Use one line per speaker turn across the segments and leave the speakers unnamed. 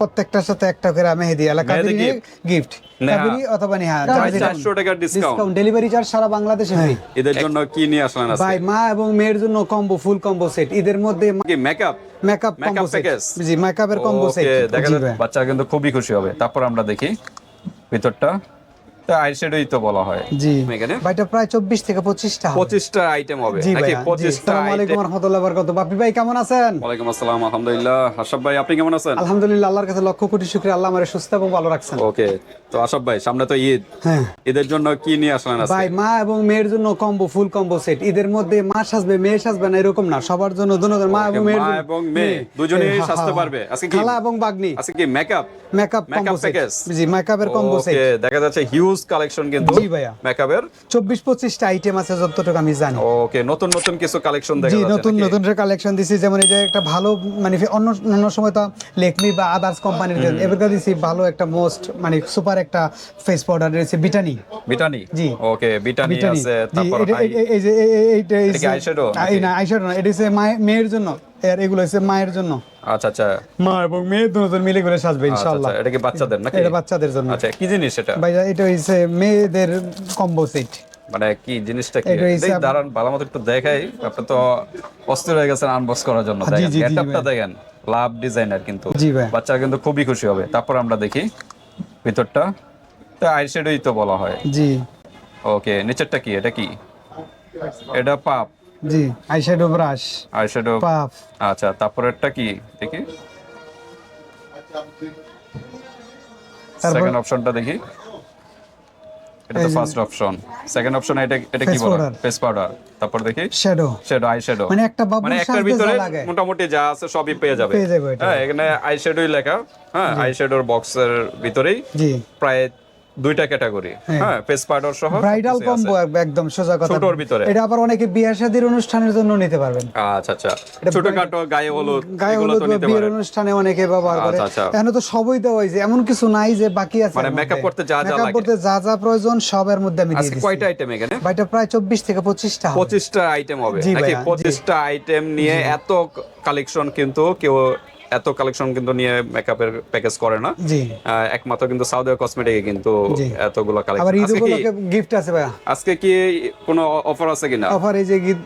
প্রত্যেকটার সাথে একটা করে মেহেদি এলাকা
মেহেদি
গিফট। কাবেরি অথবা নেহা
প্রায় চারশো ডিসকাউন্ট
ডিসকাউন্ট ডেলিভারি চার্জ সারা বাংলাদেশে ফ্রি
এদের জন্য কি নিয়ে আসলেন আজকে?
ভাই মা এবং মেয়ের জন্য কম্বো ফুল কম্বো সেট ঈদের মধ্যে
কি মেকআপ
মেকআপ কম্বো সেট জি মেকআপের কম্বো সেট
দেখেন দেখা যাচ্ছে বাচ্চা কিন্তু খুবই খুশি হবে। তারপর আমরা দেখি ভিতরটা। আইশ্যাডোই তো বলা হয়।
জি। প্রায় চব্বিশ থেকে
আইটেম হবে। নাকি
আসসালামু আলাইকুম রহমতুল্লাহ বরকাতুহু। বাপি ভাই কেমন আছেন?
ওয়ালাইকুম আসসালাম আলহামদুলিল্লাহ। আশাফ ভাই আপনি কেমন আছেন?
আলহামদুলিল্লাহ আল্লাহর কাছে লক্ষ কোটি শুকরিয়া। আল্লাহ আমারে সুস্থ এবং ভালো রাখছেন।
ওকে তো আশাফ ভাই সামনে তো ঈদ।
হ্যাঁ।
ঈদের জন্য কি নিয়ে আসলেন আজকে?
ভাই মা এবং মেয়ের জন্য কম্বো ফুল কম্বো সেট। ঈদের মধ্যে মা সাজবে মেয়ে সাজবে না এরকম না। সবার জন্য দুজন মা এবং মেয়ের
মা এবং মেয়ে দুজনেই
হ্যাঁ,
সাজতে
হ্যাঁ,
পারবে। আজকে কি-
খালা এবং বাগনি।
আজকে কি মেকআপ
মেকআপ কম্বো সেট জি মেকআপের কম্বো সেট
ওকে দেখা যাচ্ছে হিউজ কালেকশন কিন্তু
জি ভাইয়া।
মেকআপের
চব্বিশ পঁচিশটা আইটেম আছে যতটুকু আমি জানি
ওকে নতুন নতুন কিছু কালেকশন দেখা
জি
যাচ্ছে
নতুন
নাকি?
নতুন কালেকশন দিছি যেমন এই যে একটা ভালো মানে অন্য অন্য সময় তো লেকমি বা আদার্স কোম্পানির এবারকার দিছি ভালো একটা মোস্ট মানে সুপার একটা ফেস পাউডার দিয়েছে বিটানি
বিটানি
জি।
ওকে বিটানি আছে তারপর
এই- যে এই- এই- এইটা? এই না আইশ্যাডো না এটা মেয়ের জন্য আর এগুলো হচ্ছে মায়ের জন্য।
আচ্ছা আচ্ছা।
মা এবং মেয়ে দুজন মিলে করে সাজবে
আচ্ছা,
ইনশাআল্লাহ।
আচ্ছা, এটা কি বাচ্চাদের নাকি?
এটা বাচ্চাদের জন্য।
আচ্ছা কি জিনিস এটা?
ভাইয়া এটা হচ্ছে মেয়েদের কম্বো সেট।
মানে কি জিনিসটা কি?
আপ-
দাঁড়ান ভালো মতো একটু দেখাই। আপনি তো অস্থির হয়ে গেছেন আনবক্স করার জন্য। দেখেন গেটআপটা দেখেন। লাভ ডিজাইনার কিন্তু। বাচ্চারা কিন্তু খুবই খুশি হবে। তারপর আমরা দেখি ভিতরটা। তো আইশ্যাডোই তো বলা হয়।
জি।
ওকে নিচেরটা কি? এটা কি? এটা পাপ।
জি আইশ্যাডো ব্রাশ
আইশ্যাডো
পাফ।
আচ্ছা তারপরেরটা কি দেখি? সেকেন্ড অপশনটা দেখি। এটা তো ফার্স্ট অপশন সেকেন্ড অপশন এটা এটা কি বলা ফেস পাউডার তারপর দেখি।
শ্যাডো
শ্যাডো আই শ্যাডো
মানে একটা বাবুর
মানে একটার ভিতরে মোটামুটি যা আছে সবই পেয়ে যাবে।
পেয়ে যাবে এটা।
হ্যাঁ এখানে আই শ্যাডোই লেখা। হ্যাঁ আই শ্যাডোর বক্সের ভিতরেই
জি।
প্রায় দুইটা ক্যাটাগরি
হ্যাঁ।
হ্যাঁ ফেস পাউডার সহ
ব্রাইডাল কম্বো একদম সোজা কথা
ছোটর ভিতরে।
এটা আবার অনেকে বিয়ে শাদীর অনুষ্ঠানের জন্য নিতে পারবেন
আচ্ছা আচ্ছা ছোটখাটো গায়ে হলুদ
গায়ে হলুদ বিয়ের অনুষ্ঠানে অনেকে ব্যবহার করে
আচ্ছা, আচ্ছা।
এখানে তো সবই দেওয়া হয়েছে এমন কিছু নাই যে বাকি আছে
মানে
মধ্যে।
করতে যা যা লাগে।
করতে যা যা প্রয়োজন সবের মধ্যে আমি দিয়ে দিচ্ছি
কয়টা আইটেম এখানে
ভাইটা প্রায় চব্বিশ থেকে পঁচিশটা হবে।
পঁচিশটা আইটেম হবে নাকি
ভাইয়া, জি।
পঁচিশটা আইটেম নিয়ে এত কালেকশন কিন্তু কেউ এত কালেকশন কিন্তু নিয়ে মেকআপের প্যাকেজ করে না।
জি।
একমাত্র কিন্তু সাউদি কসমেটিকে কিন্তু। এতগুলো
আবার
কালেকশন
ঈদ
আজকে কি
উপলক্ষে গিফট আছে ভাই
আজকে কি কোনো অফার আছে কিনা?
অফার এই যে গিফট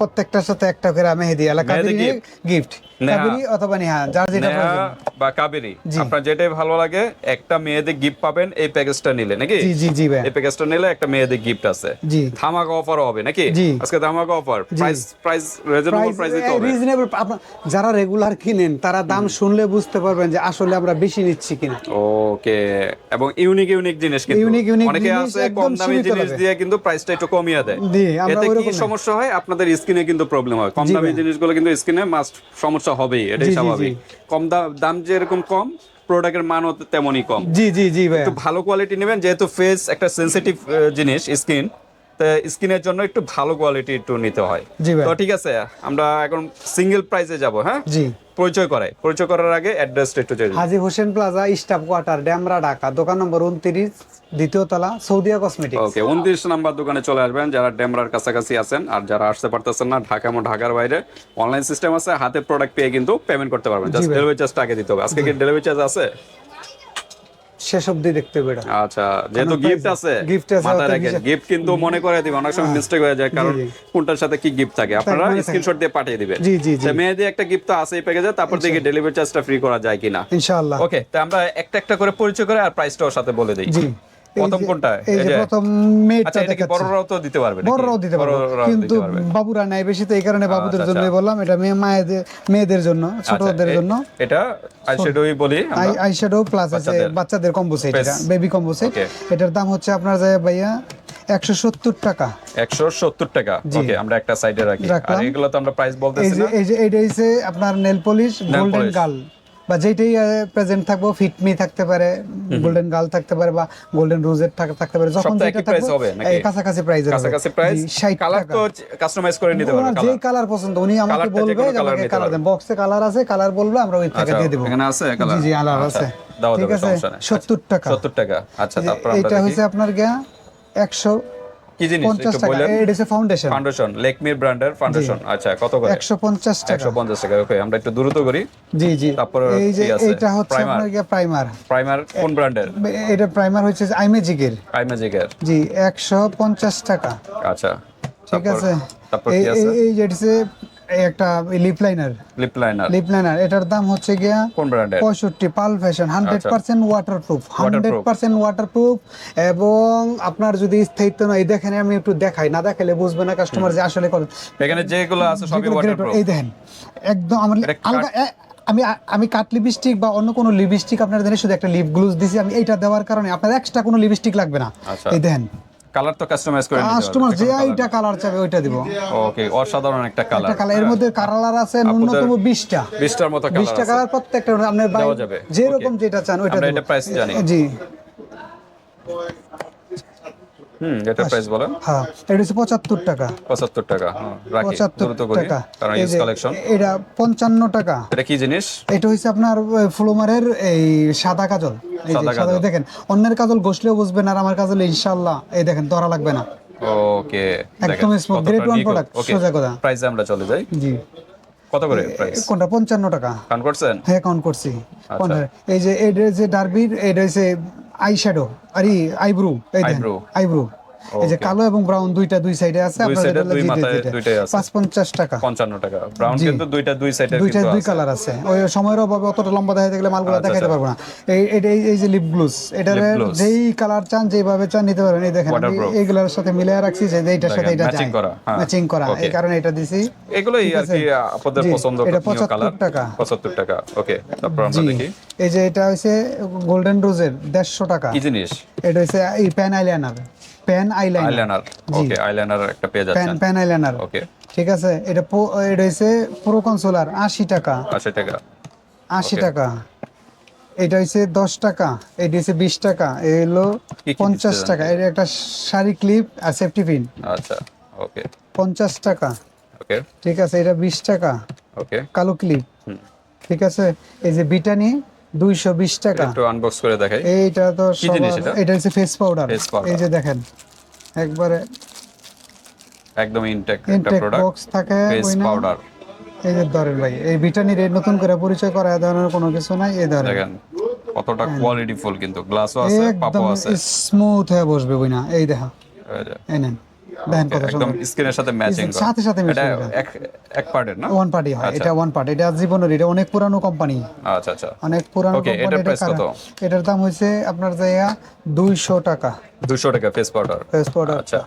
প্রত্যেকটার সাথে একটা করে মেহেদি এলাকা
মেহেদি
গিফট। কাবেরি অথবা নেহা যার যেটা প্রয়োজন।
বা কাবেরি। আপনার যেটাই ভালো লাগে একটা মেয়েদের গিফট পাবেন এই প্যাকেজটা নিলে নাকি?
জি জি জি ভাই
এই প্যাকেজটা নিলে একটা মেয়েদের গিফট আছে।
জি।
ধামাকা অফারও হবে নাকি। আজকে ধামাকা offer price price reasonable price দিতে হবে।
রিজনেবল যারা রেগুলার কিনেন তারা দাম শুনলে বুঝতে পারবেন যে আসলে আমরা বেশি নিচ্ছি কিনা।
ওকে। এবং ইউনিক ইউনিক জিনিস কিন্তু।
Unique unique
অনেকে আছে কম দামি জিনিস দিয়ে কিন্তু প্রাইসটা একটু কমিয়ে দেয়। এতে কি সমস্যা হয়? আপনাদের স্কিনে কিন্তু প্রবলেম হয়। কম দামি জিনিসগুলো কিন্তু স্কিনে মাস্ট সমস্যা হবেই এটাই স্বাভাবিক। কম দাম যেরকম কম প্রোডাক্টের মানও তেমনই কম।
জি জি জি ভাই
একটু ভালো কোয়ালিটি নেবেন যেহেতু ফেস একটা সেনসিটিভ জিনিস স্কিন স্কিনের জন্য একটু ভালো কোয়ালিটি একটু নিতে হয়। তো ঠিক আছে আমরা এখন সিঙ্গেল প্রাইসে যাব হ্যাঁ?
জি।
পরিচয় করায়। পরিচয় করার আগে অ্যাড্রেসটা একটু চাই
Haji Hossain plaza staff quarter Demra Dhaka. দোকান নম্বর উনত্রিশ দ্বিতীয় তলা সৌদিয়া কসমেটিক্স।
ওকে উনত্রিশ নাম্বার দোকানে চলে আসবেন যারা ডেমরার কাছাকাছি আছেন আর যারা আসতে পারতেছেন না ঢাকা এবং ঢাকার বাইরে। অনলাইন সিস্টেম আছে হাতে প্রোডাক্ট পেয়ে কিন্তু পেমেন্ট করতে পারবেন। জাস্ট ডেলিভারি চার্জটা আগে দিতে হবে। আজকে কি ডেলিভারি চার্জ আছে?
শেষ অবধি দেখতে
আচ্ছা যেহেতু গিফট আছে
গিফট আছে,
রাখেন গিফট কিন্তু মনে করে দিবেন অনেক সময় মিস্টেক হয়ে যায় কারণ কোনটার সাথে কি গিফট থাকে। আপনারা। স্ক্রিনশট দিয়ে পাঠিয়ে দিবেন।
জি, জি, জি।
মেয়েদের একটা গিফট তো আছে এই প্যাকেজে তারপর দেখি ডেলিভারি চার্জটা ফ্রি করা যায় কিনা।
ইনশাআল্লাহ।
ওকে তো আমরা একটা একটা করে পরিচয় করে আর প্রাইসটাও সাথে বলে দিই।
জি।
প্রথম কোনটা?
এই যে প্রথম
আচ্ছা
মেয়েটা দেখাচ্ছি।
বড়রাও তো দিতে পারবে
বড়রাও দিতে পারব। কিন্তু বাবুরা নাই বেশি তো এই কারণে বাবুদের
আচ্ছা,
জন্য
আচ্ছা।
বললাম এটা মেয়ে মায়েদের মেয়েদের জন্য
আচ্ছা,
ছোটদের জন্য।
এটা আইশ্যাডোই বলি
আই আইশ্যাডো প্লাস আছে
বাচ্চাদের।
কম্বো সেট এটা বেবি কম্বো সেট এটার দাম হচ্ছে আপনার যায় ভাইয়া একশো সত্তর টাকা।
170 টাকা। ওকে আমরা একটা সাইডে রাখি। আর। এগুলো তো আমরা প্রাইস বলতেছি না।
এই যে এটা আপনার নেল পলিশ গোল্ডেন। গার্ল বা যেটাই প্রেজেন্ট থাকব ফিটমি থাকতে পারে গোল্ডেন গার্ল থাকতে পারে বা গোল্ডেন রোজের থাকতে পারে যখন যেটা থাকবে এই কাছাকাছি
প্রাইস কালার তো কাস্টমাইজ করে নিতে পারবে
যে কালার পছন্দ উনি আমাকে বলবে আমাকে কালার দেন। বক্সে কালার আছে কালার বলবে আমরা ওই থেকে
আচ্ছা
দিয়ে দেব।
এখানে আছে কালার
জি জি আলার আছে।
দাও
ঠিক
দাও
আছে?
সমস্যা নেই।
70 টাকা।
70 টাকা আচ্ছা তারপর আমরা
এটা হচ্ছে আপনার গিয়া 100
কি জিনিস? একটু
টাকা। এটা হচ্ছে ফাউন্ডেশন
ফাউন্ডেশন লেকমির ব্র্যান্ডের ফাউন্ডেশন আচ্ছা কত করে?
একশো পঞ্চাশ টাকা।
একশো পঞ্চাশ টাকা ওকে আমরা একটু দ্রুত করি।
জি জি।
তারপর
এই যে এটা হচ্ছে আপনার গিয়ে প্রাইমার
প্রাইমার কোন ব্র্যান্ডের
এটা প্রাইমার হচ্ছে আইমেজিকের
আইমেজিকের
জি একশো পঞ্চাশ টাকা।
আচ্ছা।
ঠিক আছে?
তারপর
এই
কি আছে?
এই- এই যে একটা lip liner
lip liner
lip liner এটার দাম হচ্ছে গিয়া
কোন ব্র্যান্ডের
পঁয়ষট্টি পাল ফ্যাশন হান্ড্রেড
আচ্ছা।
Percent waterproof hundred percent waterproof এবং আপনার যদি স্থায়িত্ব নয় এই দেখেন আমি একটু দেখাই না দেখালে বুঝবে না কাস্টমার যে আসলে
এখানে যেগুলো আছে সবই ওয়াটারপ্রুফ
এই দেখেন একদম আমার আলগা আমি আমি কাট লিপস্টিক বা অন্য কোনো লিপস্টিক আপনার দেন শুধু একটা লিপ গ্লুজ দিছি আমি এইটা দেওয়ার কারণে আপনার এক্সট্রা কোনো লিপস্টিক লাগবে না।
আচ্ছা।
এই দেখেন
কালার তো কাস্টমাইজ করে নিতে
কাস্টমার যে আইটা কালার চাবে ওইটা দিব।
ওকে অসাধারণ একটা কালার
একটা কালারের মধ্যে কালার আছে ন্যূনতম বিশটা।
বিশটার মতো কালার
বিশটা
আছে।
কালার প্রত্যেকটা আপনার বাই-
দেওয়া যাবে।
যেরকম যেটা চান ওইটা
আমরা। এটা প্রাইস জানি।
জি।
হুম এটা প্রাইস বলেন?
হ্যাঁ এটা হচ্ছে পঁচাত্তর টাকা।
পঁচাত্তর টাকা হ্যাঁ, রাখি দ্রুত করি কারণ ইউজ কালেকশন
এটা পঞ্চান্ন টাকা।
এটা কি জিনিস?
এটা হচ্ছে আপনার ফ্লোমারের এই সাদা কাজল। এই যে
সাদা
সাদা দেখেন অন্যের কাজল ঘষলেও বুঝবেন আর আমার কাজল ইনশাআল্লাহ এই দেখেন ধরা লাগবে না।
ওকে
একদম smooth, grade one product, সোজা কথা।
প্রাইসে আমরা চলে যাই।
জি।
কত করে প্রাইস
কোনটা পঞ্চান্ন টাকা।
কান করছেন?
হ্যাঁ কাউন্ট করছি।
আচ্ছা।
এই যে এটা যে ডার্বির এটা হচ্ছে আই শ্যাডো আরে আইব্রু। আইব্রু এই যে কালো এবং ব্রাউন দুইটা দুই সাইডে আছে হলো
দুই মাথায় দুইটাই আছে।
পাঁচ পঞ্চাশ টাকা।
পঞ্চান্ন টাকা। ব্রাউন কিন্তু দুইটা দুই সাইডে
দুইটা দুই কালার আছে। ওই সময়ের অভাবে অতটা লম্বা দেখাতে গেলে মালগুলো
আচ্ছা,
দেখাতে
আচ্ছা।
পারব না। এই এই- যে লিপ গ্লুস এটার যেই কালার চান যেভাবে চান নিতে পারবেন এই দেখেন এইগুলোর সাথে মিলিয়ে রাখছি যে এইটার সাথে এটা যায়।
করা।
ম্যাচিং করা। এই কারণে এটা দিছি।
এগুলোই আর কি আপনাদের পছন্দ কালার
75 টাকা।
পঁচাত্তর টাকা। ওকে তারপর আমরা দেখি।
এই যে এটা হচ্ছে গোল্ডেন রোজের দেড়শো টাকা।
কি জিনিস?
এটা হচ্ছে এই pan eyeliner pan eyeliner
eyeliner okay eyeliner একটা পেয়ে
প্যান প্যান আইলাইনার
ওকে
ঠিক আছে এটা এটা হচ্ছে প্রো কনসোলার আশি টাকা।
আশি টাকা।
আশি
Okay.
টাকা। এটা হচ্ছে দশ টাকা এটা হচ্ছে বিশ টাকা এই হলো
কি কি
পঞ্চাশ
দিচ্ছে
টাকা। এটা একটা শাড়ি ক্লিপ আর সেফটি পিন
আচ্ছা ওকে
পঞ্চাশ টাকা।
ওকে
ঠিক আছে এটা বিশ টাকা।
ওকে
কালো ক্লিপ
হুম।
ঠিক আছে এই যে বিটানি দুইশো বিশ টাকা।
একটু আনবক্স করে দেখাই।
এইটা তো
কি জিনিস এটা?
এটা হচ্ছে ফেস পাউডার এই যে দেখেন একবারে
একদম ইনটেক একটা প্রোডাক্ট
বক্স থাকে
ফেস পাউডার
এই যে ধরেন ভাই এই বিটানির এই নতুন করে পরিচয় করা ধরনের কোনো কিছু নাই এই ধরেন।
দেখেন কতটা কোয়ালিটি ফুল কিন্তু। গ্লাসও আছে পাপও আছে।
স্মুথ হয়ে বসবে বই এই দেখা।
এই
নেন। দেখেন কত
একদম স্ক্রিনের সাথে ম্যাচিং
সাথে সাথে
এটা এক এক পার্টের না?
ওয়ান পার্টি হয়। এটা ওয়ান পার্টি এটা জীবনের এটা অনেক পুরানো কোম্পানি
আচ্ছা আচ্ছা।
অনেক পুরানো কোম্পানি
এটার price কত?
এটার দাম হয়েছে আপনার জায়গা দুইশো টাকা।
দুশো টাকা ফেস পাউডার
ফেস পাউডার
আচ্ছা।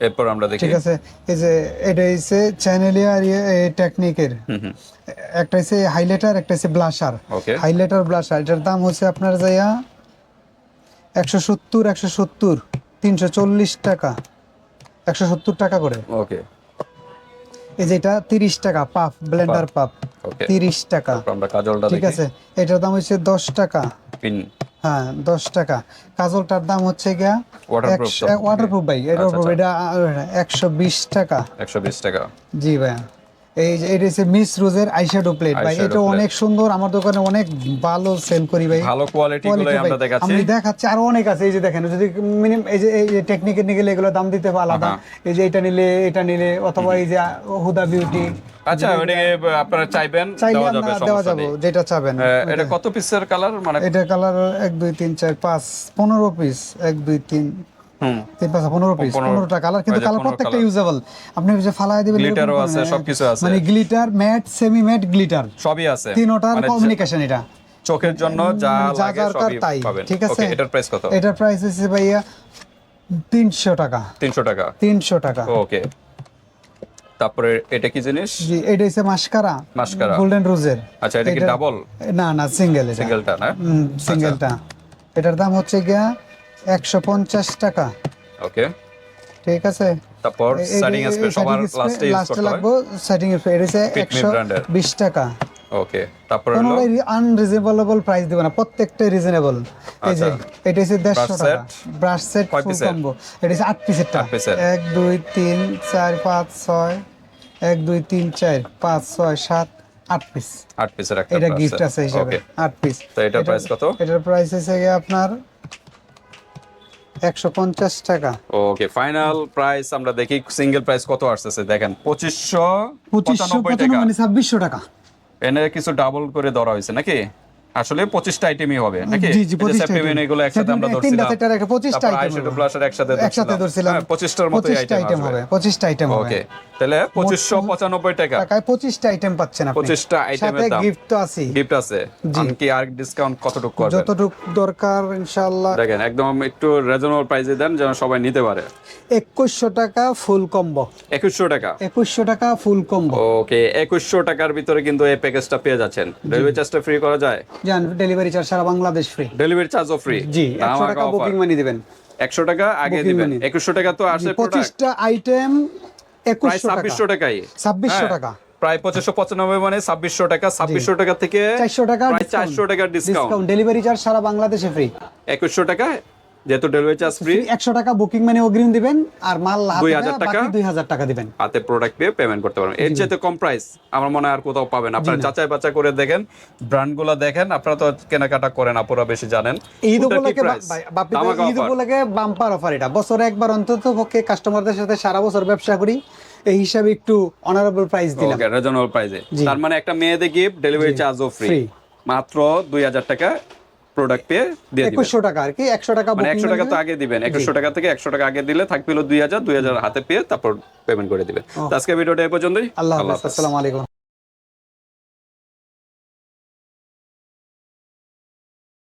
এরপর আমরা দেখি।
ঠিক আছে। এই যে এটা হচ্ছে চ্যানেলিয়া আর টেকনিকের
হুম
একটা হচ্ছে হাইলাইটার একটা হচ্ছে ব্লাশার. হাইলাইটার ব্লাশার এটার দাম হচ্ছে আপনার জায়গা একশো সত্তর একশো সত্তর। তিনশো চল্লিশ টাকা। একশো সত্তর টাকা করে।
ওকে
এই যে এটা তিরিশ টাকা পাপ ব্লেন্ডার পাপ. তিরিশ টাকা।
আমরা কাজলটা
ঠিক আছে এটার দাম হচ্ছে দশ টাকা।
পিন
হ্যাঁ দশ টাকা। কাজলটার দাম হচ্ছে গিয়া? ওয়াটারপ্রুফ ভাই এটা
আচ্ছা,
এটা একশো বিশ টাকা।
একশো বিশ টাকা।
জি ভাইয়া। এই যে এটা হচ্ছে মিস রোজের আইশ্যাডো প্লেট ভাই। এটা অনেক সুন্দর আমার দোকানে অনেক ভালো সেল করি ভাই।
ভালো কোয়ালিটি
ভাই।
আমরা দেখাচ্ছি।
আমি দেখাচ্ছি আরও অনেক আছে এই যে দেখেন যদি মিনিমাম এই যে এই যে টেকনিকের নিয়ে গেলে এগুলো দাম দিতে আলাদা। এই যে এটা নিলে এটা নিলে অথবা এই যে হুদা বিউটি
আচ্ছা ওটাকে আপনারা চাইবেন দেওয়া যাবে
দেওয়া যাব যেটা চাবেন
এটা কত পিসের কালার মানে
এটা কালার এক দুই তিন চার পাঁচ পনেরো পিস এক দুই তিন
হুম
তিন পাঁচ পনেরো পিস
পনেরো-
পনেরোটা কালার কিন্তু কালার প্রত্যেকটা ইউজেবল আপনি যে ফালাই দিবেন এরকম
Glitter ও
কোনো
আছে, সবকিছু আছে।
মানে glitter matte semi matte glitter
সবই আছে।
তিনোটার কমিউনিকেশন এটা।
চোখের জন্য যা লাগে সবই পাবেন।
ঠিক আছে?
এটার প্রাইস কত?
এটার প্রাইস হচ্ছে ভাইয়া তিনশো টাকা।
তিনশো টাকা।
তিনশো টাকা।
ওকে তারপরে এটা কি জিনিস?
জি এটা হচ্ছে মাস্কারা।
মাস্কারা।
গোল্ডেন রোজের
আচ্ছা এটা কি ডাবল
না না সিঙ্গেল এটা।
সিঙ্গেলটা না?
সিঙ্গেলটা এটার দাম হচ্ছে গিয়া একশো পঞ্চাশ টাকা।
ওকে।
ঠিক আছে?
তারপর সেটিং স্প্রে সবার লাস্টে ইউজ করতে
লাগবে সেটিং স্প্রে এটা হচ্ছে
Pitme
একশো
brand-এর।
বিশ টাকা।
ওকে তারপর হলো?
আনরিজনেবল প্রাইস দিব না প্রত্যেকটাই রিজনেবল এই যে। এটা হচ্ছে দেড়শো
Brush
টাকা। ব্রাশ সেট ফুল কম্বো এটা হচ্ছে আট পিসেরটা
আট piece-এর।
এক দুই তিন চার পাঁচ ছয় এক দুই তিন চার পাঁচ ছয় সাত আট পিস
আট পিসের একটা
এটা গিফট আছে হিসাবে
ওকে।
আট পিস
তো এটার price কত?
এটার প্রাইস হচ্ছে আপনার একশো পঞ্চাশ টাকা।
ওকে ফাইনাল প্রাইস আমরা দেখি সিঙ্গেল প্রাইস কত আসছে দেখেন পঁচিশশো
পঁচিশশো
পঁচানব্বই
পঁচানব্বই
টাকা।
মানে ছাব্বিশশো টাকা।
এনে কিছু ডাবল করে ধরা হয়েছে নাকি? আসলে পঁচিশটা আইটেমই হবে নাকি?
জি, জি, 25টা
এগুলো একসাথে আমরা ধরছিলাম।
তিনটা সেটের একটা 25টা হবে।
blusher একসাথে
একসাথে ধরছিলাম।
হ্যাঁ, 25টার মতো
আইটেম হবে। পঁচিশটা আইটেম হবে।
ওকে তাহলে পঁচিশশো পঁচানব্বই টাকা।
টাকায় আইটেম পাচ্ছেন আপনি।
25টা item-এর
সাথে গিফট তো আছে।
গিফট আছে কি আর ডিসকাউন্ট কতটুকু করবেন?
যতটুক দরকার ইনশাআল্লাহ।
দেখেন একদম একটু রিজনেবল প্রাইসে দেন যেন সবাই নিতে পারে।
একুশশো টাকা ফুল কম্বো
একুশশো টাকা?
একুশশো টাকা ফুল কম্বো
ওকে একুশশো টাকার ভিতরে কিন্তু এই প্যাকেজটা পেয়ে যাচ্ছেন। ডেলিভারি চার্জটা ফ্রি করা যায়?
জান ডেলিভারি চার্জ সারা বাংলাদেশ ফ্রি
ডেলিভারি চার্জও ফ্রি
জি একশো টাকা বুকিং মানি দিবেন।
একশো টাকা আগে দিবেন।
money।
একুশশো টাকা তো আসে প্রোডাক্ট
পঁচিশটা আইটেম
প্রায়
একুশশো টাকা।
ছাব্বিশশো টাকায়
ছাব্বিশশো
হ্যাঁ,
টাকা।
প্রায় পঁচিশশো পঁচানব্বই মানে ছাব্বিশশো টাকা। ছাব্বিশশো টাকা থেকে
চারশো টাকা
চারশো টাকার ডিসকাউন্ট
ডিসকাউন্ট ডেলিভারি চার্জ সারা বাংলাদেশে ফ্রি
একুশশো টাকা যেহেতু ডেলিভারি চার্জ ফ্রি
একশো টাকা বুকিং মানে অগ্রিম দিবেন আর মাল হাতে
2000 টাকা?
বাকি দুই হাজার টাকা দিবেন।
হাতে প্রোডাক্ট পেয়ে পেমেন্ট করতে পারবেন। এর চাইতে কম প্রাইস আমার মনে হয় আর কোথাও পাবেন আপনারা যাচাই করে দেখেন ব্র্যান্ডগুলো দেখেন আপনারা তো কেনাকাটা করেন আপুরা বেশি জানেন।
ঈদ
কোনটার কি
উপলক্ষে বা-
price?
ভাই, বাপ্পি ভাই,
ধামাকা
ঈদ উপলক্ষে বাম্পার অফার এটা। বছরে একবার অন্তত পক্ষে কাস্টমারদের সাথে সারা বছর ব্যবসা করি এই হিসাবে একটু অনারেবল প্রাইস দিলাম।
ওকে রিজনেবল প্রাইসে তার মানে একটা মেয়েদের গিফট ডেলিভারি চার্জও ফ্রি মাত্র দুই হাজার টাকা প্রোডাক্ট পেয়ে দিয়ে
একুশশো টাকা আর কি একশো টাকা
মানে একশো টাকা তো আগে দিবেন একশো টাকা থেকে একশো টাকা আগে দিলে থাকবে হলো দুই হাজার দুই হাজার হাতে পেয়ে তারপর পেমেন্ট করে দিবেন। আজকে ভিডিওটা এ পর্যন্তই।
আল্লাহ আসসালামাইকুম আসসালামু আলাইকুম।